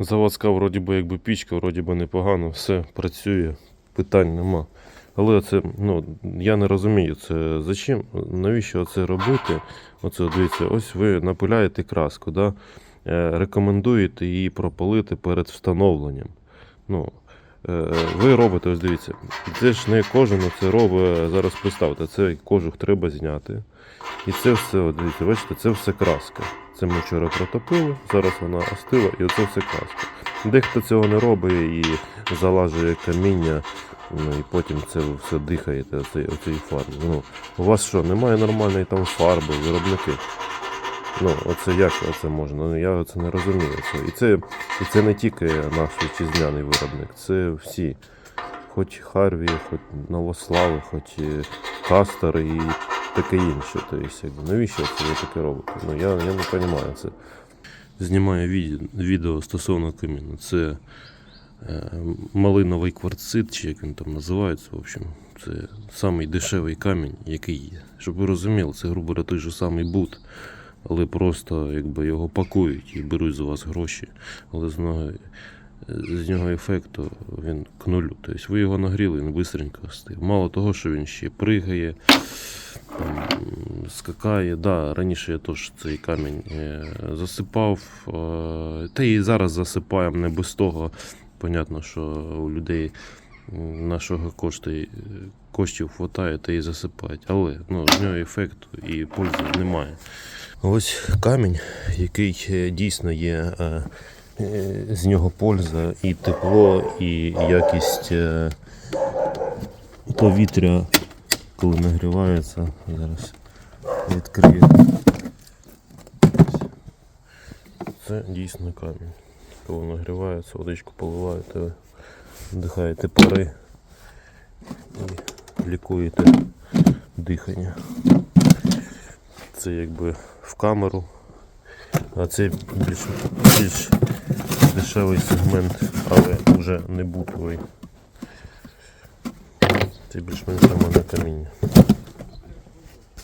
Заводська вроді би якби пічка, вроді би непогано, все працює, питань нема. Але це, ну, я не розумію, це зачем, навіщо це робити? Оце дивіться, ось ви напиляєте краску, да? е, рекомендуєте її пропалити перед встановленням. Ну, ви робите, ось дивіться, це ж не кожен це робить. Зараз представте, цей кожух треба зняти. І це все, дивіться, бачите, це все краска. Це ми вчора протопили, зараз вона остила, і оце все краска. Дехто цього не робить і залажує каміння, ну і потім це все дихаєте оцей, фарбі. Ну, у вас що, немає нормальної там фарби, виробники? Ну, оце як оце можна? Ну, я це не розумію. Це. І, це, і це не тільки наш вітчизняний виробник, це всі. Хоч Харві, хоч Новослави, хоч і Кастер і таке інше. Тобто, навіщо це ви таке робите? Ну, я, я не розумію це. Знімаю відео, стосовно каміну. Це е, малиновий кварцит, чи як він там називається. В общем, це самий дешевий камінь, який є. Щоб ви розуміли, це грубо той же самий бут, але просто якби його пакують і беруть з вас гроші. Але з нього, з нього ефекту він к нулю. Тобто ви його нагріли, він швидко остив. Мало того, що він ще пригає, скакає. Да, раніше я теж цей камінь е, засипав. е, Та і зараз засипаємо не без того. Понятно, що у людей нашого кошти, коштів вистачає та і засипають. Але ну, з нього ефекту і пользи немає. Ось камінь, який е, дійсно є. е, е, З нього польза і тепло, і якість повітря, коли нагрівається. Зараз відкрию. Це дійсно камінь. Коли нагрівається, водичку поливаєте, вдихаєте пари і лікуєте дихання. Це якби в камеру, а це більш, більш дешевий сегмент, але вже не бутовий. Це більш-менш на каміння.